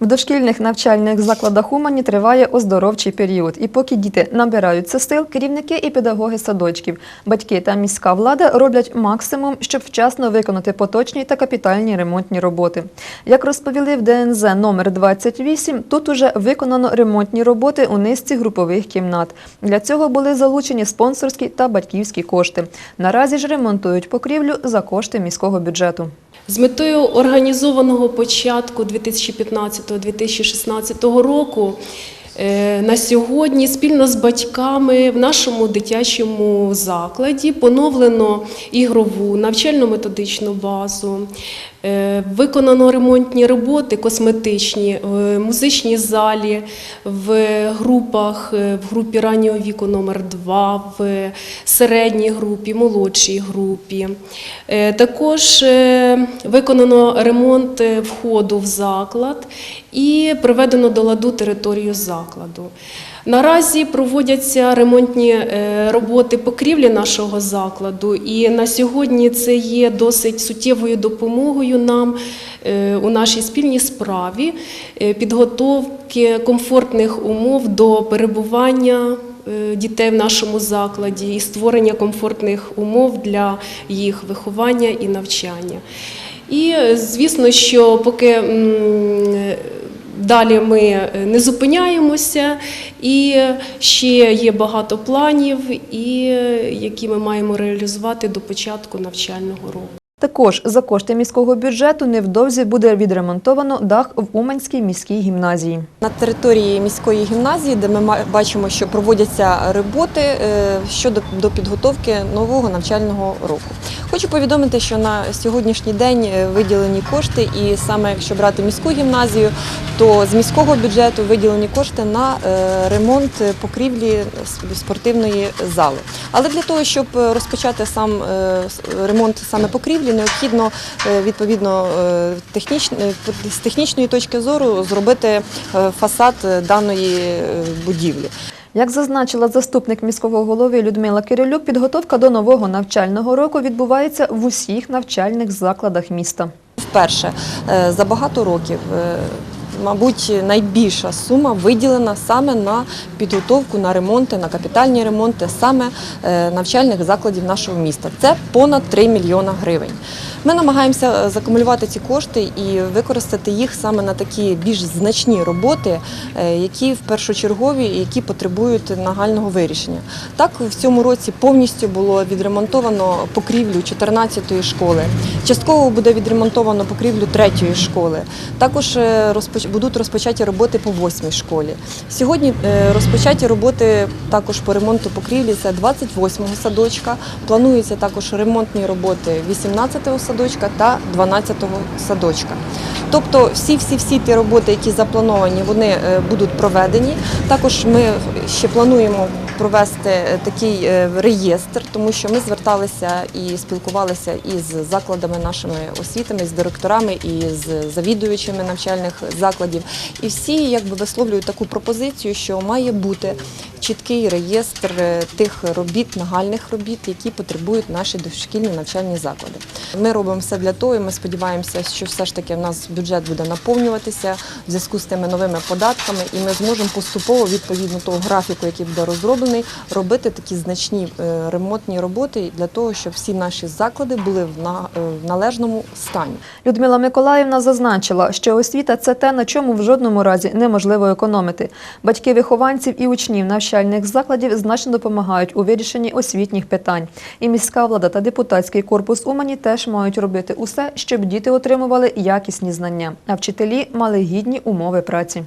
В дошкільних навчальних закладах Умані триває оздоровчий період. І поки діти набираються сил, керівники і педагоги садочків, батьки та міська влада роблять максимум, щоб вчасно виконати поточні та капітальні ремонтні роботи. Як розповіли в ДНЗ номер 28, тут уже виконано ремонтні роботи у низці групових кімнат. Для цього були залучені спонсорські та батьківські кошти. Наразі ж ремонтують покрівлю за кошти міського бюджету. З метою організованого початку 2015-2016 року е, на сьогодні спільно з батьками в нашому дитячому закладі поновлено ігрову навчально-методичну базу, виконано ремонтні роботи косметичні в музичній залі, в групах, е, в групі раннього віку номер 2 в середній групі, молодшій групі. Е, Також е, виконано ремонт е, входу в заклад і приведено до ладу територію закладу. Наразі проводяться ремонтні е, роботи покрівлі нашого закладу, і на сьогодні це є досить суттєвою допомогою нам е, у нашій спільній справі е, підготовки комфортних умов до перебування е, дітей в нашому закладі і створення комфортних умов для їх виховання і навчання. І звісно, що поки Далі ми не зупиняємося, і ще є багато планів, і які ми маємо реалізувати до початку навчального року. Також за кошти міського бюджету невдовзі буде відремонтовано дах в Уманській міській гімназії. На території міської гімназії, де ми бачимо, що проводяться роботи е, щодо до підготовки нового навчального року. Хочу повідомити, що на сьогоднішній день е, виділені кошти, і саме якщо брати міську гімназію, то з міського бюджету виділені кошти на е, ремонт покрівлі спортивної зали. Але для того, щоб е, розпочати сам е, ремонт саме покрівлі, необхідно відповідно з технічної точки зору зробити фасад даної будівлі. Як зазначила заступник міського голови Людмила Кирилюк, підготовка до нового навчального року відбувається в усіх навчальних закладах міста. Вперше за багато років. Мабуть, найбільша сума виділена саме на підготовку на ремонти, на капітальні ремонти саме е, навчальних закладів нашого міста. Це понад 3 мільйона гривень. Ми намагаємося е, закумулювати ці кошти і використати їх саме на такі більш значні роботи, е, які в першочергові і які потребують нагального вирішення. Так, в цьому році повністю було відремонтовано покрівлю 14-ї школи. Частково буде відремонтовано покрівлю 3-ї школи. Також е, будуть розпочаті роботи по 8-й школі. Сьогодні розпочаті роботи також по ремонту покрівлі це 28-го садочка. Плануються також ремонтні роботи 18-го садочка та 12-го садочка. Тобто всі всі всі ті роботи, які заплановані, вони е, будуть проведені. Також ми ще плануємо провести е, такий е, реєстр, тому що ми зверталися і спілкувалися із закладами нашими освітами, з директорами і з завідуючими навчальних закладів. І всі якби висловлюють таку пропозицію, що має бути чіткий реєстр е, тих робіт, нагальних робіт, які потребують наші дошкільні навчальні заклади. Ми робимо все для того, і ми сподіваємося, що все ж таки в нас бюджет буде наповнюватися в зв'язку з тими новими податками, і ми зможемо поступово, відповідно того графіку, який буде розроблений, робити такі значні е, ремонтні роботи для того, щоб всі наші заклади були в е, належному стані. Людмила Миколаївна зазначила, що освіта це те, на чому в жодному разі неможливо економити. Батьки вихованців і учнів навчальних закладів значно допомагають у вирішенні освітніх питань. І міська влада та депутатський корпус Умані теж мають робити усе, щоб діти отримували якісні знання, а вчителі мали гідні умови праці.